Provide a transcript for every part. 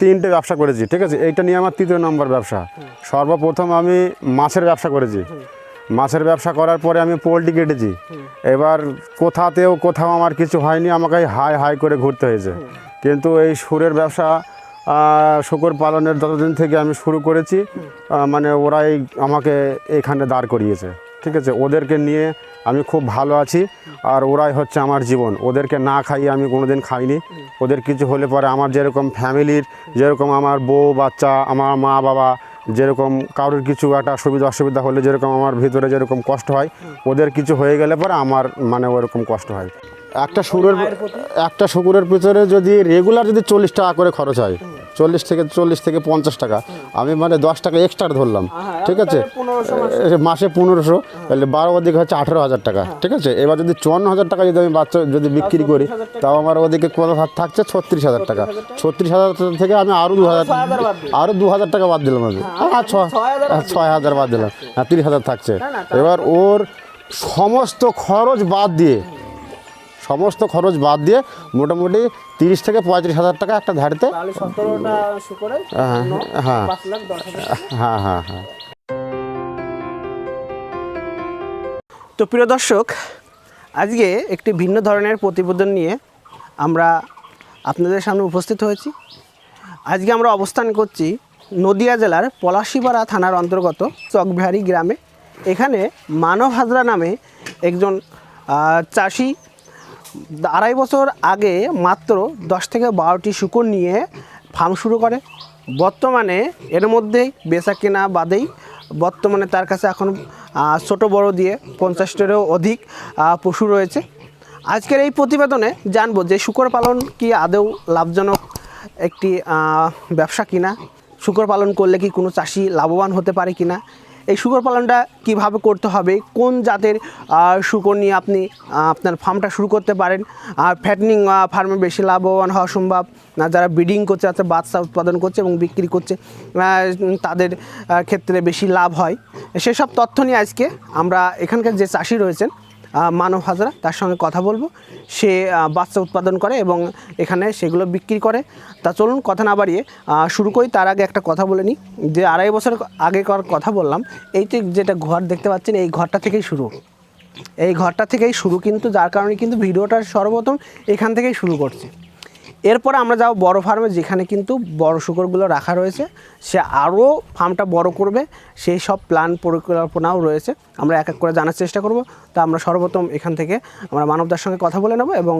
তিনটে ব্যবসা করেছি, ঠিক আছে? এইটা নিয়ে আমার তৃতীয় নম্বর ব্যবসা। সর্বপ্রথম আমি মাছের ব্যবসা করেছি। মাছের ব্যবসা করার পরে আমি পোলট্রি কেটেছি। এবার কোথাতেও কোথাও আমার কিছু হয়নি, আমাকে হাই হাই করে ঘুরতে হয়েছে। কিন্তু এই সুরের ব্যবসা শুকর পালনের যতদিন থেকে আমি শুরু করেছি মানে ওরাই আমাকে এখানে দাঁড় করিয়েছে। ঠিক আছে? ওদেরকে নিয়ে আমি খুব ভালো আছি আর ওরাই হচ্ছে আমার জীবন। ওদেরকে না খাইয়ে আমি কোনোদিন খাইনি। ওদের কিছু হলে পরে আমার যেরকম ফ্যামিলির যেরকম আমার বউ বাচ্চা আমার মা বাবা যেরকম কারোর কিছু একটা সুবিধা অসুবিধা হলে যেরকম আমার ভিতরে যেরকম কষ্ট হয় ওদের কিছু হয়ে গেলে পরে আমার মানে ওরকম কষ্ট হয়। একটা শুকুরের একটা শুকুরের পিছনে যদি রেগুলার যদি চল্লিশ টাকা করে খরচ হয় চল্লিশ থেকে চল্লিশ থেকে পঞ্চাশ টাকা। আমি মানে দশ টাকা এক্সট্রা ধরলাম। ঠিক আছে? মাসে। পনেরোশো তাহলে বারো ওদিকে হচ্ছে আঠেরো হাজার টাকা। ঠিক আছে? এবার যদি চুয়ান্ন হাজার টাকা যদি আমি বাচ্চা যদি বিক্রি করি তাও আমার ওদিকে কত থাক- থাকছে ছত্রিশ হাজার টাকা। ছত্রিশ হাজার থেকে আমি আরও দু হাজার আরও দু হাজার টাকা বাদ দিলাম আমি। আর ছ ছয় হাজার বাদ দিলাম। হ্যাঁ তিরিশ হাজার থাকছে। এবার ওর সমস্ত খরচ বাদ দিয়ে সমস্ত খরচ বাদ দিয়ে মোটামুটি তিরিশ থেকে পঁয়ত্রিশ হাজার টাকা একটা ধারিতে হ্যাঁ হ্যাঁ হাজার। হ্যাঁ হ্যাঁ হ্যাঁ। তো প্রিয় দর্শক আজকে একটি ভিন্ন ধরনের প্রতিবেদন নিয়ে আমরা আপনাদের সামনে উপস্থিত হয়েছি। আজকে আমরা অবস্থান করছি নদিয়া জেলার পলাশিপাড়া থানার অন্তর্গত চকবিহারি গ্রামে। এখানে মানব হাজরা নামে একজন চাষি আড়াই বছর আগে মাত্র দশ থেকে বারোটি শুকর নিয়ে ফার্ম শুরু করে। বর্তমানে এর মধ্যেই বেচা কেনা বাদেই বর্তমানে তার কাছে এখন ছোট বড় দিয়ে পঞ্চাশটারও অধিক পশু রয়েছে। আজকের এই প্রতিবেদনে জানব যে শুকর পালন কি আদৌ লাভজনক একটি ব্যবসা কিনা? শুকর পালন করলে কি কোনো চাষি লাভবান হতে পারে কিনা? এই শুকর পালনটা কীভাবে করতে হবে? কোন জাতের শুকর নিয়ে আপনি আপনার ফার্মটা শুরু করতে পারেন? আর ফ্যাটনিং ফার্মে বেশি লাভবান হওয়া সম্ভব না। যারা ব্রিডিং করছে, অর্থাৎ বাচ্চা উৎপাদন করছে এবং বিক্রি করছে তাদের ক্ষেত্রে বেশি লাভ হয়। সেসব তথ্য নিয়ে আজকে আমরা এখানকার যে চাষি রয়েছেন মানব হাজরা, তার সঙ্গে কথা বলব। সে বাচ্চা উৎপাদন করে এবং এখানে সেগুলো বিক্রি করে। তা চলুন কথা না বাড়িয়ে শুরু করি। তার আগে একটা কথা বলে নিই। যে আড়াই বছর আগেকার কথা বললাম, এই যে যেটা ঘর দেখতে পাচ্ছেন, এই ঘরটা থেকেই শুরু। এই ঘরটা থেকেই শুরু কিন্তু, যার কারণে কিন্তু ভিডিওটার সর্বপ্রথম এখান থেকেই শুরু করছে। এরপরে আমরা যাব বড় ফার্মে, যেখানে কিন্তু বড় শুকরগুলো রাখা রয়েছে। সে আরও ফার্মটা বড় করবে। সেই সব প্ল্যান পরিকল্পনাও রয়েছে। আমরা এক এক করে জানার চেষ্টা করব। তা আমরা সর্বপ্রথম এখান থেকে আমরা মানবদার সঙ্গে কথা বলে নেব এবং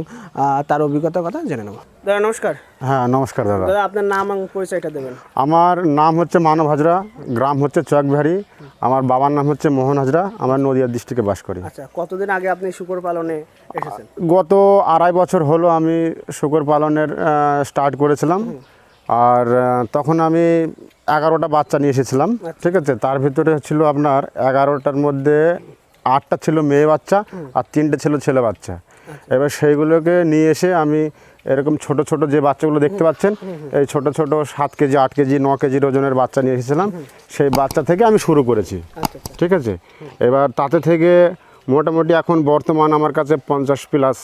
তার অভিজ্ঞতার কথা জেনে নেব। দাদা নমস্কার। হ্যাঁ নমস্কার দাদা। দাদা আপনার নাম এবং পরিচয়টা দেবেন। আমার নাম হচ্ছে মানব হাজরা গ্রাম হচ্ছে চকবিহারি আমার বাবার নাম হচ্ছে মোহন হাজরা আমার নদিয়া ডিস্ট্রিক্টে বাস করি। আচ্ছা কতদিন আগে আপনি শুকর পালনে এসেছেন? গত আড়াই বছর হলো আমি শুকর পালনের স্টার্ট করেছিলাম। আর তখন আমি এগারোটা বাচ্চা নিয়ে এসেছিলাম ঠিক আছে? তার ভিতরে ছিল আপনার এগারোটার মধ্যে আটটা ছিল মেয়ে বাচ্চা আর তিনটে ছিল ছেলে বাচ্চা। এবার সেইগুলোকে নিয়ে এসে আমি এরকম ছোট ছোট যে বাচ্চাগুলো দেখতে পাচ্ছেন এই ছোট ছোট সাত কেজি আট কেজি ন কেজির ওজনের বাচ্চা নিয়ে এসেছিলাম। সেই বাচ্চা থেকে আমি শুরু করেছি। আচ্ছা আচ্ছা। ঠিক আছে? এবার তাতে থেকে মোটামুটি এখন বর্তমান আমার কাছে পঞ্চাশ প্লাস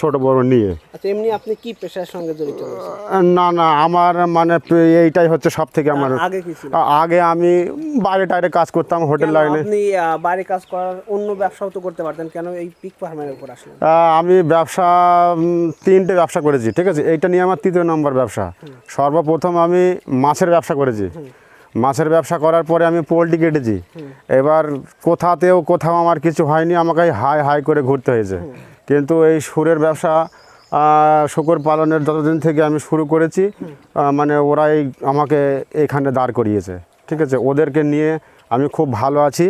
ছোট বড় নিয়ে। আচ্ছা এমনি আপনি কি পেশার সঙ্গে জড়িত না না আমার মানে এইটাই হচ্ছে সব থেকে আমার আগে কি ছিল? আগে আমি বাইরে টাইরে কাজ করতাম হোটেল লাইনে। আপনি বাইরে কাজ করার অন্য ব্যবসাও তো করতে পারতেন কেন এই পিক ফার্মের উপর আমি ব্যবসা তিনটে ব্যবসা করেছি ঠিক আছে? এইটা নিয়ে আমার তৃতীয় নম্বর ব্যবসা। সর্বপ্রথম আমি মাছের ব্যবসা করেছি। মাছের ব্যবসা করার পরে আমি পোলট্রি কেটেছি। এবার কোথাতেও কোথাও আমার কিছু হয়নি আমাকে হাই হাই করে ঘুরতে হয়েছে। কিন্তু এই সুরের ব্যবসা শুকর পালনের যতদিন থেকে আমি শুরু করেছি মানে ওরাই আমাকে এখানে দাঁড় করিয়েছে। ঠিক আছে? ওদেরকে নিয়ে আমি খুব ভালো আছি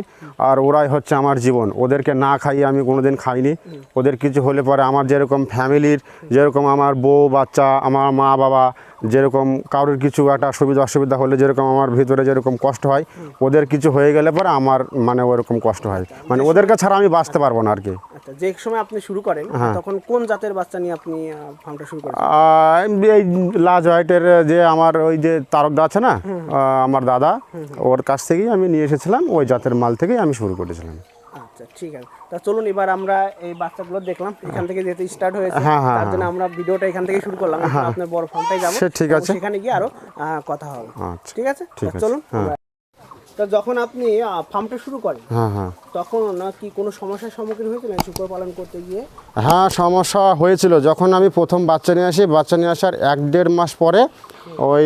আর ওরাই হচ্ছে আমার জীবন। ওদেরকে না খাইয়ে আমি কোনোদিন খাইনি। ওদের কিছু হলে পরে আমার যেরকম ফ্যামিলির, যেরকম আমার বউ, বাচ্চা, আমার মা, বাবা, যেরকম কারোর কিছু একটা সুবিধা অসুবিধা হলে যেরকম আমার ভিতরে যেরকম কষ্ট হয়, ওদের কিছু হয়ে গেলে পরে আমার মানে ওরকম কষ্ট হয়। মানে ওদেরকে ছাড়া আমি বাঁচতে পারব না আর কি। আচ্ছা যে সময় আপনি শুরু করেন তখন কোন জাতের বাচ্চা নিয়ে আপনি ফার্মটা শুরু করেন এই লাজ হোয়াইটের যে আমার ওই যে তারকদা আছে না আমার দাদা ওর কাছ থেকেই আমি নিয়ে এসেছিলাম ওই জাতের মাল থেকেই আমি শুরু করেছিলাম। আচ্ছা ঠিক আছে। তা চলুন এবার আমরা এই বাচ্চাগুলো দেখলাম। এখান থেকে যেহেতু স্টার্ট হয়েছে হ্যাঁ, হ্যাঁ, তার জন্য আমরা ভিডিওটা এখান থেকে শুরু করলাম। আপনার বড় ফার্মটাই যাব। ঠিক আছে। সেখানে গিয়ে আরও কথা হবে। আচ্ছা। ঠিক আছে? চলুন হ্যাঁ। তা যখন আপনি ফার্মটা শুরু করেন হ্যাঁ হ্যাঁ। তখন কি কোনো সমস্যার সম্মুখীন হয়েছিলেন শুকর পালন করতে গিয়ে? হ্যাঁ সমস্যা হয়েছিল। যখন আমি প্রথম বাচ্চা নিয়ে আসি বাচ্চা নিয়ে আসার এক দেড় মাস পরে ওই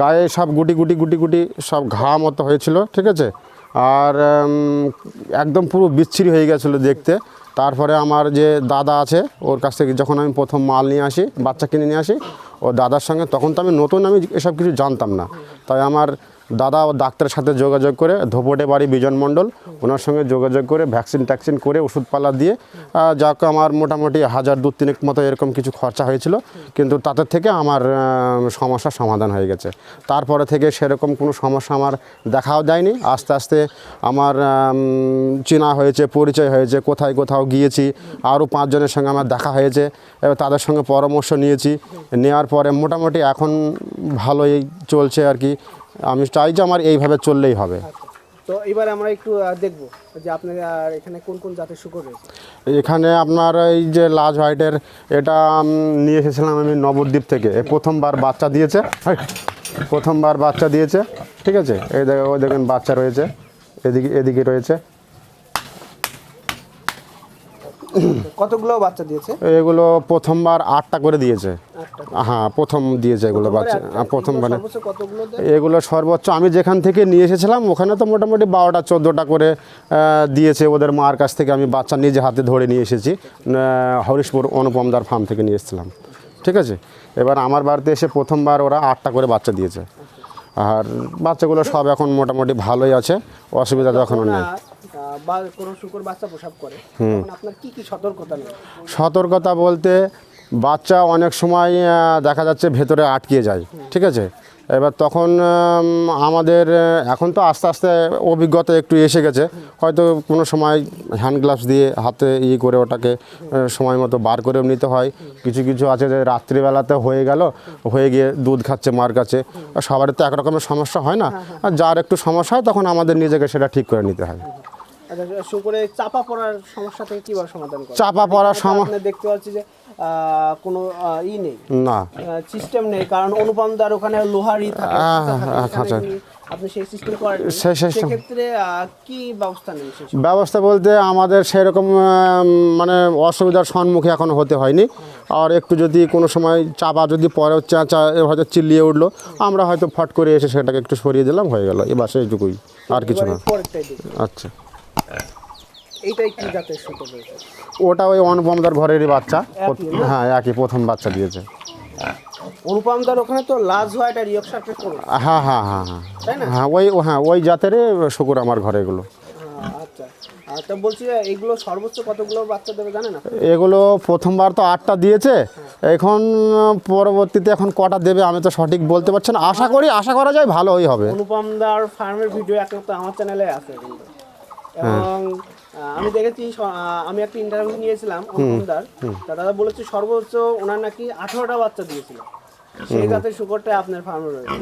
গায়ে সব গুটি গুটি গুটি গুটি সব ঘা মতো হয়েছিল ঠিক আছে? আর একদম পুরো বিচ্ছিরি হয়ে গেছিল দেখতে। তারপরে আমার যে দাদা আছে ওর কাছ থেকে যখন আমি প্রথম মাল নিয়ে আসি বাচ্চা কিনে নিয়ে আসি ও দাদার সঙ্গে তখন তো আমি নতুন আমি এসব কিছু জানতাম না। তাই আমার দাদা ও ডাক্তারের সাথে যোগাযোগ করে ধোপটে বাড়ি বিজন মণ্ডল, ওনার সঙ্গে যোগাযোগ করে ভ্যাকসিন ট্যাকসিন করে ওষুধপালা দিয়ে যাক আমার মোটামুটি হাজার দু তিনেক মতো এরকম কিছু খরচা হয়েছিল, কিন্তু তাদের থেকে আমার সমস্যার সমাধান হয়ে গেছে। তারপরে থেকে সেরকম কোনো সমস্যা আমার দেখাও দেয়নি আস্তে আস্তে আমার চেনা হয়েছে, পরিচয় হয়েছে, কোথায় কোথাও গিয়েছি, আরও পাঁচজনের সঙ্গে আমার দেখা হয়েছে, এবার তাদের সঙ্গে পরামর্শ নিয়েছি। নেওয়ার পরে মোটামুটি এখন ভালোই চলছে আর কি। আমি চাই যে আমার এইভাবে চললেই হবে। তো এবার আমরা একটু দেখব যে আপনার আর এখানে কোন কোন জাতের শুকর রয়েছে। এখানে আপনার এই যে লাজ হোয়াইটের এটা নিয়ে এসেছিলাম আমি নবদ্বীপ থেকে। এ প্রথমবার বাচ্চা দিয়েছে। প্রথমবার বাচ্চা দিয়েছে। ঠিক আছে? এই দেখ ওই দেখেন বাচ্চা রয়েছে। এদিকে এদিকে রয়েছে। কতগুলো বাচ্চা দিয়েছে? এগুলো প্রথমবার আটটা করে দিয়েছে। হ্যাঁ প্রথম দিয়েছে এগুলো বাচ্চা। প্রথমবারে? এগুলো সর্বোচ্চ আমি যেখান থেকে নিয়ে এসেছিলাম ওখানে তো মোটামুটি বারোটা চোদ্দোটা করে দিয়েছে ওদের মার কাছ থেকে। আমি বাচ্চা নিজে হাতে ধরে নিয়ে এসেছি। হরিশপুর অনুপমদার ফার্ম থেকে নিয়ে এসেছিলাম। ঠিক আছে? এবার আমার বাড়িতে এসে প্রথমবার ওরা আটটা করে বাচ্চা দিয়েছে। আর বাচ্চাগুলো সব এখন মোটামুটি ভালোই আছে। অসুবিধা তো এখনও নেই। বা কোনো শুকর বাচ্চা প্রসাব করে তখন আপনার কি কি সতর্কতা নেই? সতর্কতা বলতে বাচ্চা অনেক সময় দেখা যাচ্ছে ভেতরে আটকে যায় ঠিক আছে? এবার তখন আমাদের এখন তো আস্তে আস্তে অভিজ্ঞতা একটু এসে গেছে। হয়তো কোনো সময় হ্যান্ড গ্লাভস দিয়ে হাতে ই করে ওটাকে সময় মতো বার করেও নিতে হয়। কিছু কিছু আছে যে রাত্রিবেলাতে হয়ে গেল হয়ে গিয়ে দুধ খাচ্ছে মার কাছে। সবারই তো একরকমের সমস্যা হয় না। আর যার একটু সমস্যা হয় তখন আমাদের নিজেকে সেটা ঠিক করে নিতে হয়। শুকরে চাপা পড়ার সমস্যা থেকে কীভাবে সমাধান করে চাপা পড়ার সম আপনি দেখতে পাচ্ছি যে কোনো ই নেই। না। সিস্টেম নেই কারণ অনুপমদার ওখানে লোহারই থাকে আচ্ছা। আপনি সেই সিস্টেম করেন? সেই system- সেক্ষেত্রে কি ব্যবস্থা নেই ব্যবস্থা বলতে আমাদের সেরকম মানে অসুবিধার সম্মুখীন এখন হতে হয়নি। আর একটু যদি কোনো সময় চাপা যদি পরে চাচা হয়তো চিল্লিয়ে উঠল আমরা হয়তো ফট করে এসে সেটাকে একটু সরিয়ে দিলাম হয়ে গেল। এবার সেইটুকুই আর কিছু না। আচ্ছা। এইটাই কি জাতের শুকর রয়েছে ওটা ওই অনুপমদার ঘরেরই বাচ্চা। হ্যাঁ একই প্রথম বাচ্চা দিয়েছে। অনুপমদার ওখানে তো লাজ হোয়াইট আর ইয়কশারটা করো। হ্যাঁ হ্যাঁ হ্যাঁ হ্যাঁ তাই না? হ্যাঁ ওই হ্যাঁ ওই জাতেরই শুকুর আমার ঘরে এগুলো। আচ্ছা। আর বলছি এগুলো সর্বোচ্চ কতগুলো বাচ্চা দেবে জানেন এগুলো প্রথমবার তো আটটা দিয়েছে। এখন পরবর্তীতে এখন কটা দেবে আমি তো সঠিক বলতে পারছি না। আশা করি আশা করা যায় ভালোই হবে। অনুপমদার ফার্মের ভিডিও একমাত্র আমার চ্যানেলে আছে কিন্তু। এবং আমি দেখেছি আমি একটা ইন্টারভিউ নিয়েছিলাম তা দাদা বলেছে সর্বোচ্চ ওনার নাকি আঠারোটা বাচ্চা দিয়েছিল। সেই জাতের শুকরটা আপনার ফার্মে রয়েছে।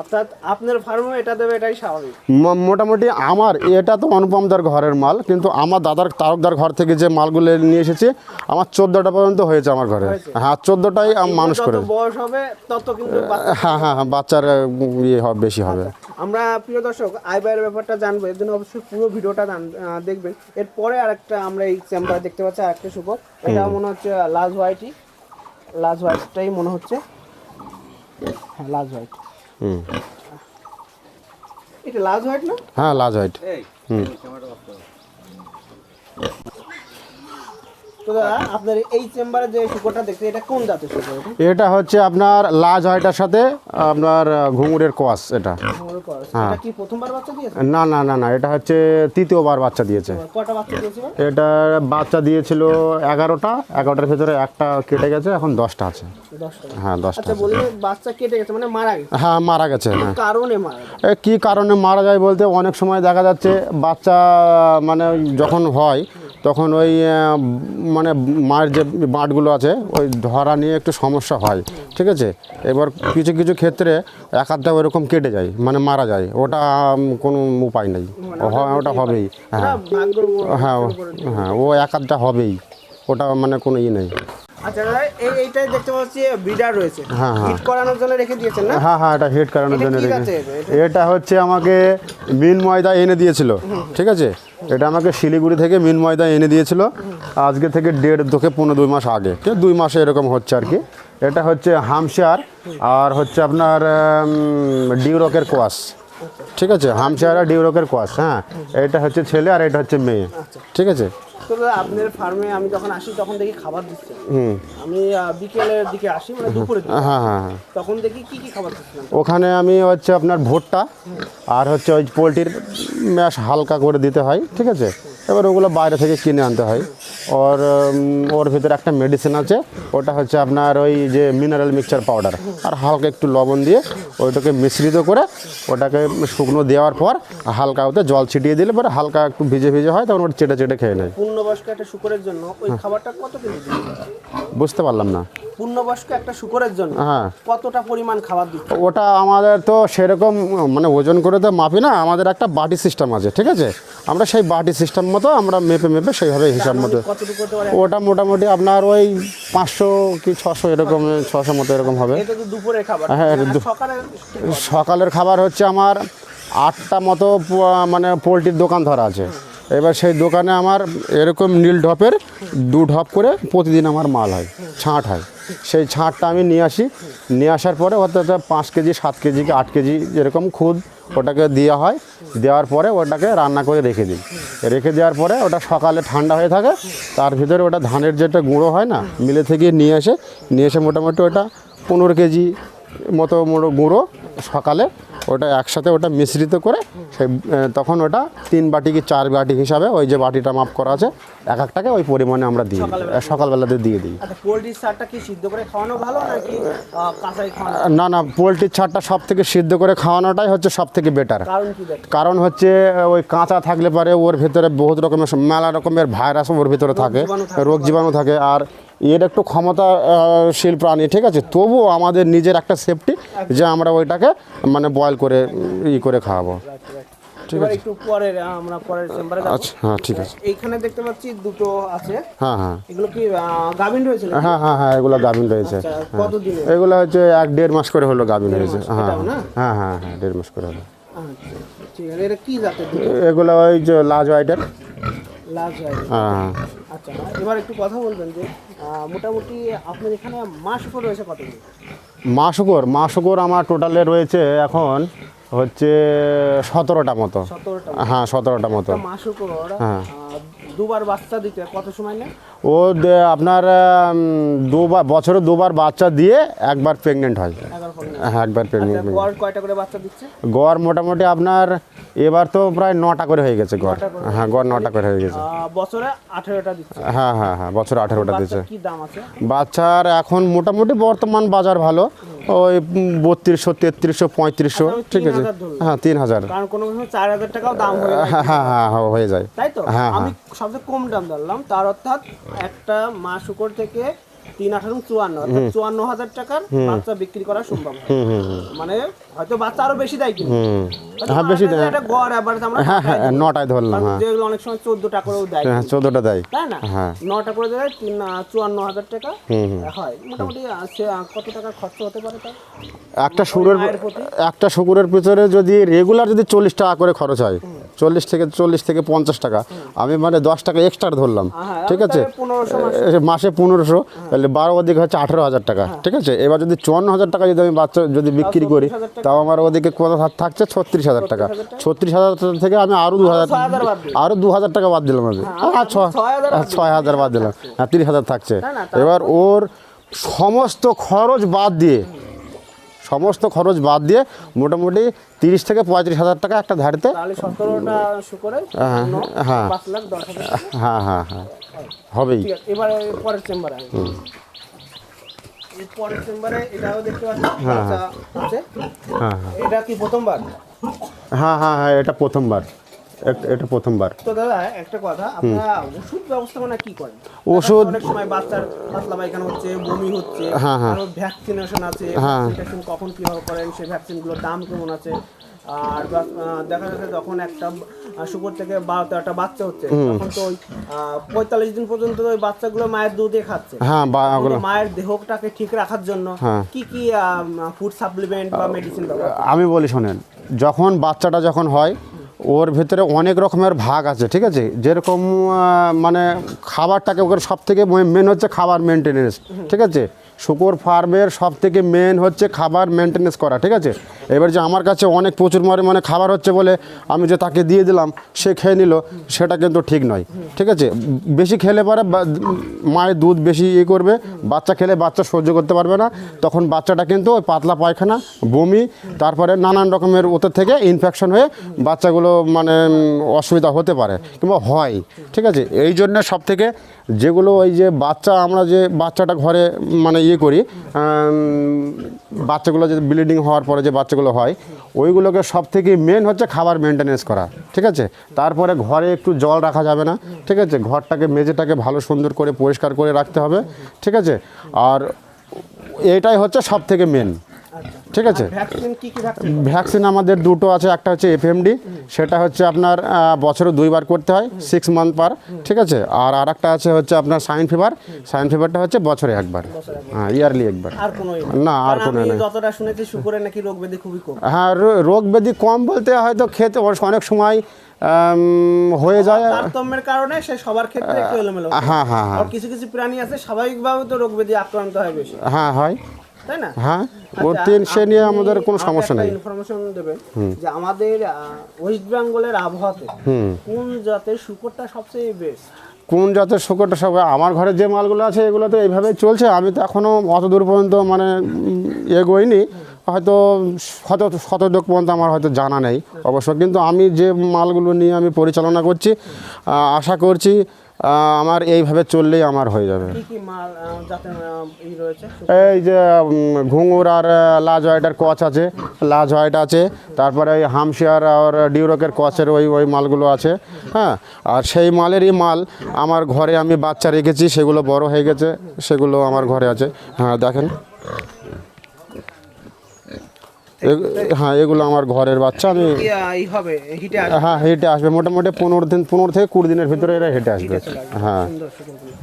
অর্থাৎ আপনার ফার্মে এটা দেবে এটাই স্বাভাবিক। মোটামুটি আমার এটা তো অনুপমদার ঘরের মাল কিন্তু আমার দাদার তারকদার ঘর থেকে যে মালগুলো নিয়ে এসেছি আমার চোদ্দোটা পর্যন্ত হয়েছে আমার ঘরে। হ্যাঁ চোদ্দোটাই মানুষ করে। বয়স হবে তত কিন্তু হ্যাঁ হ্যাঁ হ্যাঁ বাচ্চার ইয়ে হবে বেশি হবে। আমরা প্রিয় দর্শক আই বাইয়ের ব্যাপারটা জানব এর জন্য অবশ্যই পুরো ভিডিওটা দেখবেন। এরপরে আরেকটা আমরা এই চেম্বারে দেখতে পাচ্ছি আরেকটা শুকর এটা মনে হচ্ছে লাজ হোয়াইটই লাজ হোয়াইটটাই মনে হচ্ছে। হ্যাঁ লাজ হোয়াইট। হুম। এটা লাজ হোয়াইট না? হ্যাঁ লাজ হোয়াইট। তো দাদা আপনার এই চেম্বারে যে দেখতে এটা কোন জাতের এটা? হচ্ছে আপনার লাজ হয়টার সাথে আপনার ঘুঙুরের কোয়াস এটা। এটা কি প্রথমবার বাচ্চা দিয়েছে? না না না না এটা হচ্ছে তৃতীয়বার বাচ্চা দিয়েছে। কটা বাচ্চা দিয়েছিল? এটা বাচ্চা দিয়েছিল এগারোটা এগারোটার ভেতরে একটা কেটে গেছে এখন দশটা আছে। হ্যাঁ দশটা আচ্ছা বাচ্চা কেটে গেছে মানে মারা গেছে? হ্যাঁ মারা গেছে হ্যাঁ। কারণে মারা কী কারণে মারা যায় বলতে অনেক সময় দেখা যাচ্ছে বাচ্চা মানে যখন হয় তখন ওই মানে মায়ের যে বাঁটগুলো আছে ওই ধরা নিয়ে একটু সমস্যা হয় ঠিক আছে? এবার কিছু কিছু ক্ষেত্রে এক আধটা ওরকম কেটে যায় মানে মারা যায় ওটা কোনো উপায় নেই। ওটা হবেই হ্যাঁ। হ্যাঁ ও- হ্যাঁ ও এক আধটা হবেই ওটা মানে কোনো ই নেই। আচ্ছা দাদা এই এইটাই দেখতে পাচ্ছি ব্রিডার রয়েছে। হ্যাঁ, হ্যাঁ। হিট করানোর জন্য রেখে দিয়েছেন না? হ্যাঁ হ্যাঁ এটা হিট করানোর জন্য রেখে- এটা- এটা হচ্ছে আমাকে মিন ময়দা এনে দিয়েছিল ঠিক আছে? এটা আমাকে শিলিগুড়ি থেকে মিন ময়দা এনে দিয়েছিল আজকে থেকে দেড় থেকে পনেরো দুই মাস আগে দুই মাসে এরকম হচ্ছে আর কি। এটা হচ্ছে হামশার আর হচ্ছে আপনার ডিউরকের কোয়াশ। ঠিক আছে হামশার আর ডিউরকের কোয়াস হ্যাঁ? এটা হচ্ছে ছেলে আর এটা হচ্ছে মেয়ে। ঠিক আছে? তো আপনার ফার্মে আমি যখন আসি তখন দেখি খাবার দিচ্ছে। হুম। আমি বিকেলের দিকে আসি মানে দুপুরে হ্যাঁ হ্যাঁ হ্যাঁ। তখন দেখি কি কি খাবার দিচ্ছে ওখানে আমি হচ্ছে আপনার ভুট্টা আর হচ্ছে ওই পোলট্রির ম্যাশ হালকা করে দিতে হয় ঠিক আছে? এবার ওগুলো বাইরে থেকে কিনে আনতে হয়। ওর ওর ভিতরে একটা মেডিসিন আছে ওটা হচ্ছে আপনার ওই যে মিনারেল মিক্সচার পাউডার আর হালকা একটু লবণ দিয়ে ওইটাকে মিশ্রিত করে ওটাকে শুকনো দেওয়ার পর হালকা ওতে জল ছিটিয়ে দিলে পরে হালকা একটু ভিজে ভিজে হয় তখন ওটা চেটে চেটে খেয়ে নেয়। পূর্ণবয়স্ক একটা শুকরের জন্য ওই খাবারটা কত বুঝতে পারলাম না। পূর্ণবয়স্ক একটা শুকরের জন্য হ্যাঁ। কতটা পরিমাণ খাবার দিচ্ছে? ওটা আমাদের তো সেরকম মানে ওজন করে তো মাপি না আমাদের একটা বাটি সিস্টেম আছে ঠিক আছে? আমরা সেই বাটি সিস্টেম মতো আমরা মেপে মেপে সেইভাবে হিসাব মতো ওটা মোটামুটি আপনার ওই পাঁচশো কি ছশো এরকম ছশো মতো এরকম হবে। দুপুরের খাবার। হ্যাঁ, সকালের খাবার হচ্ছে আমার আটটা মতো মানে পোলট্রির দোকান ধরা আছে। এবার সেই দোকানে আমার এরকম নীল ঢপের দু ঢপ করে প্রতিদিন আমার মাল হয়, ছাঁট হয়। সেই ছাঁটটা আমি নিয়ে আসি। নিয়ে আসার পরে অর্থাৎ পাঁচ কেজি, সাত কেজি কি আট কেজি এরকম খুদ ওটাকে দেওয়া হয়, দেওয়ার পরে ওটাকে রান্না করে রেখে দিই। রেখে দেওয়ার পরে ওটা সকালে ঠান্ডা হয়ে থাকে, তার ভিতরে ওটা ধানের যেটা গুঁড়ো হয় না, মিলে থেকে নিয়ে এসে নিয়ে এসে মোটামুটি ওটা পনেরো কেজি মতো মোটো গুঁড়ো সকালে ওটা একসাথে ওটা মিশ্রিত করে সেই তখন ওটা তিন বাটি কি চার বাটি হিসাবে ওই যে বাটিটা মাপ করা আছে এক একটাকে ওই পরিমাণে আমরা দিই। সকালবেলা? সকালবেলাতে দিয়ে দিই। আচ্ছা পোলট্রির সারটা কি সিদ্ধ করে খাওয়ানো ভালো নাকি কাঁচাই খাওয়ানো? না না পোলট্রির ছাড়টা সব থেকে সিদ্ধ করে খাওয়ানোটাই হচ্ছে সব থেকে বেটার কারণ হচ্ছে ওই কাঁচা থাকলে পারে ওর ভেতরে বহুত রকমের মেলা রকমের ভাইরাস ওর ভিতরে থাকে। রোগ জীবাণু থাকে। আর এর একটু ক্ষমতাশীল প্রাণী ঠিক আছে? তবুও আমাদের নিজের একটা সেফটি যে আমরা ওইটাকে মানে বয়েল করে ই করে খাওয়াবো। এবার একটু পরের আমরা পরের চেম্বারে যাব। আচ্ছা হ্যাঁ ঠিক আছে। এইখানে দেখতে পাচ্ছি দুটো আছে। হ্যাঁ হ্যাঁ। এগুলো কি গাভিন হয়েছিল হ্যাঁ হ্যাঁ হ্যাঁ এগুলো গাভিন রয়েছে। আচ্ছা, কতদিনে এগুলো হচ্ছে এক দেড় মাস করে হলো গাভিন হয়েছে হ্যাঁ হ্যাঁ হ্যাঁ হ্যাঁ দেড় মাস করে হলো। আচ্ছা ঠিক আছে। এটা কি জাতের এগুলো ওই যে লাজ হোয়াইটের হয় হ্যাঁ হ্যাঁ আচ্ছা এবার একটু কথা বলবেন যে মোটামুটি আপনার এখানে মাস উপর রয়েছে কত মাসকর মাসকর আমার টোটালে রয়েছে এখন হচ্ছে সতেরোটা মতো। হ্যাঁ সতেরোটা মতো। মাস উপর হ্যাঁ। দুবার বাচ্চা দিতে কত সময় নেয়? ও আপনার দুবার বছরে দুবার বাচ্চা দিয়ে একবার প্রেগনেন্ট হয়। হ্যাঁ একবার আচ্ছা প্রেগনেন্ট গড় কয়টা করে বাচ্চা দিচ্ছে? গড় মোটামুটি আপনার এবার তো প্রায় নটা করে হয়ে গেছে গড়। হ্যাঁ গড় নটা করে হয়ে গেছে। বছরে আঠেরোটা দিচ্ছে। হ্যাঁ হ্যাঁ হ্যাঁ বছরে আঠেরোটা দিচ্ছে। বাচ্চার এখন মোটামুটি বর্তমান বাজার ভালো। ওই বত্রিশশো তেত্রিশশো পঁয়ত্রিশশো আচ্ছা, ঠিক আছে। হ্যাঁ তিন হাজার। কারণ কোনো কোনো চার হাজার টাকাও দাম হ্যাঁ হ্যাঁ হ্যাঁ হ্যাঁ, হয়ে যায়। তাই তো? হ্যাঁ, আমি সবচেয়ে কম দাম ধরলাম তার অর্থাৎ একটা মা শুকর থেকে তিন আঠারো চুয়ান্ন চুয়ান্ন হাজার টাকার বাচ্চা বিক্রি করা সম্ভব হয়। মানে হয়তো বাচ্চা আরও বেশি দেয় কিন্তু। হ্যাঁ বেশি দেয়। এটা গড় অ্যাভারেজ আমরা হ্যাঁ হ্যাঁ নটায় ধরলাম হ্যাঁ। যেগুলো অনেক সময় চোদ্দটা করেও দেয়। হ্যাঁ চোদ্দোটা দেয়। তাই না? হ্যাঁ। নটা করে দেয় তিন চুয়ান্ন হাজার টাকা হয়। মোটামুটি আহ, সে, আহ, কত টাকা খরচ হতে পারে তার একটা শুকুরের একটা শুকুরের পিছনে যদি রেগুলার যদি চল্লিশ টাকা করে খরচ হয় চল্লিশ থেকে চল্লিশ থেকে পঞ্চাশ টাকা আমি মানে দশ টাকা এক্সট্রা ধরলাম হ্যাঁ, ঠিক আছে? তাহলে 1500 মাসে। পনেরোশো তাহলে বারো ওদিকে হচ্ছে আঠেরো হাজার টাকা ঠিক আছে? এবার যদি চুয়ান্ন হাজার টাকা যদি আমি বাচ্চা যদি বিক্রি করি তাও আমার ওদিকে কত থাকছে ছত্রিশ হাজার টাকা। ছত্রিশ হাজার থেকে আমি আরও দু হাজার 6,000 আরও দু হাজার টাকা বাদ দিলাম আমি। হ্যাঁ ছ ছয় হাজার বাদ দিলাম। হ্যাঁ তিরিশ হাজার থাকছে। এবার ওর সমস্ত খরচ বাদ দিয়ে সমস্ত খরচ বাদ দিয়ে মোটামুটি তিরিশ থেকে পঁয়ত্রিশ হাজার টাকা একটা ধারিতে হ্যাঁ, হ্যাঁ। টাকা। হ্যাঁ। হ্যাঁ হ্যাঁ হবেই। পরের চেম্বারে পরের চেম্বারে এটাও দেখতে পাচ্ছি হ্যাঁ হ্যাঁ। এটা কি প্রথমবার? হ্যাঁ হ্যাঁ হ্যাঁ এটা প্রথমবার। এটা প্রথমবার তো দাদা একটা কথা আপনারা ওষুধ ব্যবস্থাপনা কি করেন ওষুধ- অনেক সময় বাচ্চার পাতলা পায়খানা হচ্ছে বমি হচ্ছে। আরও ভ্যাকসিনেশন আছে হ্যাঁ। ভ্যাকসিনেশন কখন কীভাবে করেন সেই ভ্যাকসিনগুলোর দাম কেমন আছে আর দেখা যাচ্ছে যখন একটা শুকর থেকে বারো তেরোটা বাচ্চা হচ্ছে তখন তো ওই পঁয়তাল্লিশ দিন পর্যন্ত ওই বাচ্চাগুলো মায়ের দুধে খাচ্ছে হ্যাঁ বা মায়ের দেহটাকে ঠিক রাখার জন্য হ্যাঁ। কি কি ফুড সাপ্লিমেন্ট বা মেডিসিন আমি বলি শোনেন যখন বাচ্চাটা যখন হয় ওর ভেতরে অনেক রকমের ভাগ আছে, ঠিক আছে? যেরকম মানে খাবারটাকে ওকে সব থেকে মেন হচ্ছে খাবার মেনটেনেন্স ঠিক আছে? শুকর ফার্মের সব থেকে মেন হচ্ছে খাবার মেনটেনেন্স করা, ঠিক আছে? এবার যে আমার কাছে অনেক প্রচুর পরিমাণে খাবার হচ্ছে বলে আমি যে তাকে দিয়ে দিলাম, সে খেয়ে নিল, সেটা কিন্তু ঠিক নয়, ঠিক আছে? বেশি খেলে পরে মায়ের দুধ বেশি ইয়ে করবে, বাচ্চা খেলে বাচ্চা সহ্য করতে পারবে না, তখন বাচ্চাটা কিন্তু ওই পাতলা পায়খানা, বমি, তারপরে নানান রকমের ওদের থেকে ইনফেকশন হয়ে বাচ্চাগুলো মানে অসুবিধা হতে পারে, কিংবা হয়, ঠিক আছে? এই জন্য সব থেকে যেগুলো ওই যে বাচ্চা, আমরা যে বাচ্চাটা ঘরে মানে ইয়ে করি বাচ্চাগুলো যে ব্লিডিং হওয়ার পরে যে বাচ্চাগুলো হয়, ওইগুলোকে সব থেকে মেন হচ্ছে খাবার মেনটেনেন্স করা, ঠিক আছে? তারপরে ঘরে একটু জল রাখা যাবে না, ঠিক আছে? ঘরটাকে, মেঝেটাকে ভালো সুন্দর করে পরিষ্কার করে রাখতে হবে, ঠিক আছে? আর এটাই হচ্ছে সব থেকে মেন ঠিক আছে। ভ্যাকসিন আমাদের দুটো আছে একটা হচ্ছে এফএমডি সেটা হচ্ছে আপনার বছরে দুইবার করতে হয় সিক্স মান্থ পার ঠিক আছে? আর আর একটা আছে হচ্ছে আপনার সাইন ফিভার সাইন ফিভারটা হচ্ছে বছরে একবার হ্যাঁ ইয়ারলি একবার। না, আর কোনো নেই। যতটা শুনেছি শুকরের নাকি রোগ ব্যাধি খুবই কম। হ্যাঁ রোগ ব্যাধি কম বলতে হয়তো খেতে অনেক সময় হয়ে যায়। তারতম্যের কারণে সে সবার ক্ষেত্রে একটু এলোমেলো হ্যাঁ হ্যাঁ হ্যাঁ। কিছু কিছু প্রাণী আছে স্বাভাবিকভাবে তো রোগ ব্যাধি আক্রান্ত হয় বেশি। হ্যাঁ হয়। তাই না? হ্যাঁ আচ্ছা, তিন সে নিয়ে আমাদের কোনো সমস্যা নেই। ইনফরমেশন দেবেন যে আমাদের ওয়েস্ট বেঙ্গলের আবহাওয়াতে কোন জাতের শুকরটা সবচেয়ে বেস্ট কোন জাতের শুকরটা সব আমার ঘরে যে মালগুলো আছে এগুলো তো এইভাবেই চলছে। আমি তো এখনও অত দূর পর্যন্ত মানে এগোইনি হয়তো শত শতক পর্যন্ত আমার হয়তো জানা নেই অবশ্য। কিন্তু আমি যে মালগুলো নিয়ে আমি পরিচালনা করছি আশা করছি আমার এইভাবে চললেই আমার হয়ে যাবে। এই যে ঘুঙুর আর লাজ হোয়াইটের কচ আছে লাজ হোয়াইট আছে তারপরে ওই হামশিয়ার আর ডিউরকের কচের ওই ওই মালগুলো আছে হ্যাঁ? আর সেই মালেরই মাল আমার ঘরে আমি বাচ্চা রেখেছি সেগুলো বড় হয়ে গেছে সেগুলো আমার ঘরে আছে হ্যাঁ দেখেন। হ্যাঁ এগুলো আমার ঘরের বাচ্চা আমি হ্যাঁ হেঁটে আসবে। মোটামুটি পনেরো দিন পনেরো থেকে কুড়ি দিনের ভিতরে এরা হেঁটে আসবে। হ্যাঁ।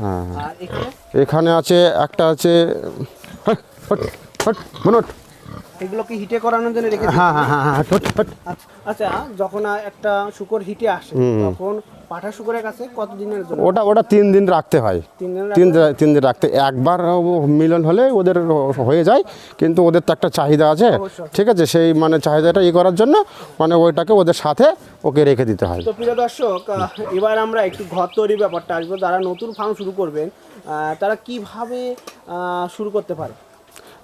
হ্যাঁ এখানে? এখানে আছে একটা আছে হট, হট, হট, মনোট। এগুলো কি হিটে করানোর জন্য রেখে হ্যাঁ হ্যাঁ হ্যাঁ হ্যাঁ। আচ্ছা, আচ্ছা যখন একটা শুকর হিটে আসে তখন পাঠা শুকরের কাছে কত দিনের জন্য? ওটা ওটা তিন দিন রাখতে হয়। তিন দিন তিন দিন- রাখতে। একবার মিলন হলে ওদের হয়ে যায় কিন্তু ওদের তো একটা চাহিদা আছে। ঠিক আছে সেই মানে চাহিদাটা ই করার জন্য মানে ওইটাকে ওদের সাথে ওকে রেখে দিতে হয়। তো প্রিয় দর্শক এবার আমরা একটু ঘর তৈরি ব্যাপারটা আসব। যারা নতুন ফার্ম শুরু করবেন তারা কীভাবে শুরু করতে পারে?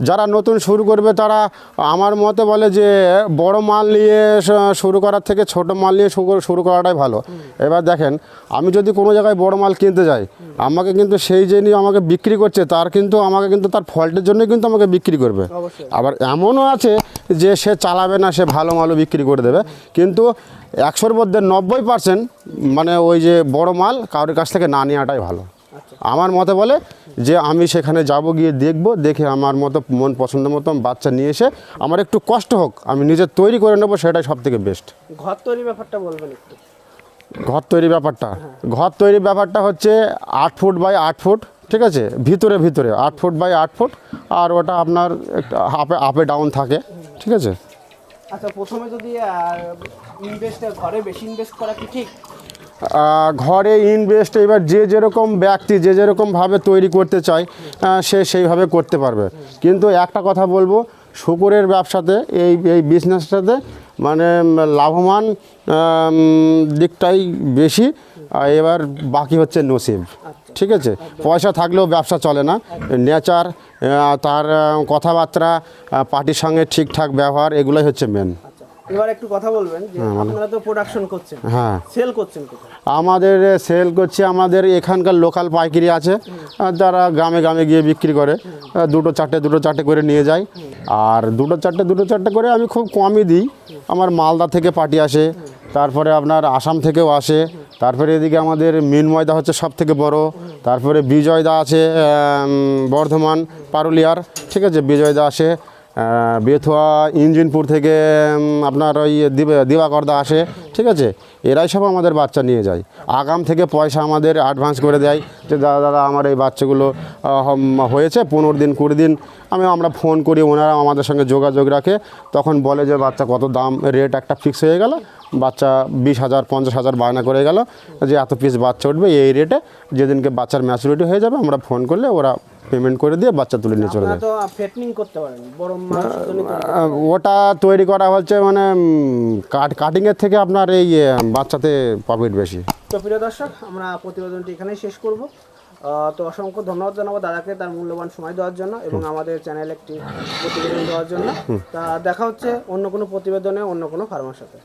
যারা নতুন শুরু করবে তারা আমার মতে বলে যে বড় মাল নিয়ে শুরু করার থেকে ছোট মাল নিয়ে শুরু- শুরু করাটাই ভালো। এবার দেখেন আমি যদি কোনো জায়গায় বড় মাল কিনতে যাই আমাকে কিন্তু সেই যে নিয়ে আমাকে বিক্রি করছে তার কিন্তু আমাকে কিন্তু তার ফল্টের জন্যই কিন্তু আমাকে বিক্রি করবে। আবার এমনও আছে যে সে চালাবে না সে ভালো মালও বিক্রি করে দেবে। কিন্তু একশোর মধ্যে নব্বই পার্সেন্ট মানে ওই যে বড় মাল কারোর কাছ থেকে না নেওয়াটাই ভালো। আমার মতে বলে যে আমি সেখানে যাব গিয়ে দেখব দেখে আমার মতো মন পছন্দ মতো বাচ্চা নিয়ে এসে আমার একটু কষ্ট হোক আমি নিজে তৈরি করে নেব সেটাই সব থেকে বেস্ট ঘর তৈরি ব্যাপারটা বলবেন একটু। ঘর তৈরি ব্যাপারটা? ঘর তৈরি ব্যাপারটা হচ্ছে আট ফুট বাই আট ফুট ঠিক আছে? ভিতরে ভিতরে আট ফুট বাই আট ফুট আর ওটা আপনার একটা আপে আপে ডাউন থাকে ঠিক আছে? আচ্ছা প্রথমে যদি ইনভেস্ট ঘরে বেশি ইনভেস্ট করা কি ঠিক? ঘরে ইনভেস্ট এবার যে যেরকম ব্যক্তি, যে যেরকমভাবে তৈরি করতে চায় সে সেইভাবে করতে পারবে। কিন্তু একটা কথা বলব, শুকুরের ব্যবসাতে, এই এই বিজনেসটাতে মানে লাভবান দিকটাই বেশি এবার বাকি হচ্ছে নসিব। ঠিক আছে? পয়সা থাকলেও ব্যবসা চলে না। নেচার তার কথাবার্তা পার্টির সঙ্গে ঠিকঠাক ব্যবহার, এগুলোই হচ্ছে মেন এবার একটু কথা বলবেন যে আপনারা তো প্রোডাকশন করছেন। হ্যাঁ। সেল করছেন আমাদের সেল করছে আমাদের এখানকার লোকাল পাইকারি আছে। যারা গ্রামে গ্রামে গিয়ে বিক্রি করে দুটো চারটে দুটো চারটে করে নিয়ে যায়। আর দুটো চারটে দুটো চারটে করে আমি খুব কমই দিই। আমার মালদা থেকে পার্টি আসে তারপরে আপনার আসাম থেকেও আসে তারপরে এদিকে আমাদের মিন ময়দা হচ্ছে সব থেকে বড় তারপরে বিজয়দা আছে বর্ধমান পারুলিয়ার ঠিক আছে বিজয়দা আসে বেথুয়া ইঞ্জিনপুর থেকে আপনার ওই দিবা- দিবাকরদা আসে, ঠিক আছে? এরাই সব আমাদের বাচ্চা নিয়ে যায়। আগাম থেকে পয়সা আমাদের অ্যাডভান্স করে দেয় যে, দাদা দাদা, আমার এই বাচ্চাগুলো হয়েছে, পনেরো দিন, কুড়ি দিন। আমি, আমরা ফোন করি ওনারা আমাদের সঙ্গে যোগাযোগ রাখে। তখন বলে যে, বাচ্চা, কত দাম রেট একটা ফিক্স হয়ে গেল। বাচ্চা বিশ হাজার পঞ্চাশ হাজার বায়না করে গেল যে এত পিস বাচ্চা উঠবে এই রেটে যেদিনকে বাচ্চার ম্যাচুরিটি হয়ে যাবে আমরা ফোন করলে ওরা পেমেন্ট করে দিয়ে বাচ্চা তুলে নিয়ে চলে যায়। ওটা তৈরি করা হচ্ছে মানে কাট কাটিংয়ের থেকে আপনার এই বাচ্চাতে প্রফিট বেশি। তো প্রিয় দর্শক আমরা প্রতিবেদনটি এখানেই শেষ করব। তো অসংখ্য ধন্যবাদ জানাব দাদাকে তার মূল্যবান সময় দেওয়ার জন্য এবং আমাদের চ্যানেলে একটি প্রতিবেদন দেওয়ার জন্য। তা দেখা হচ্ছে অন্য কোনো প্রতিবেদনে অন্য কোনো ফার্মার সাথে।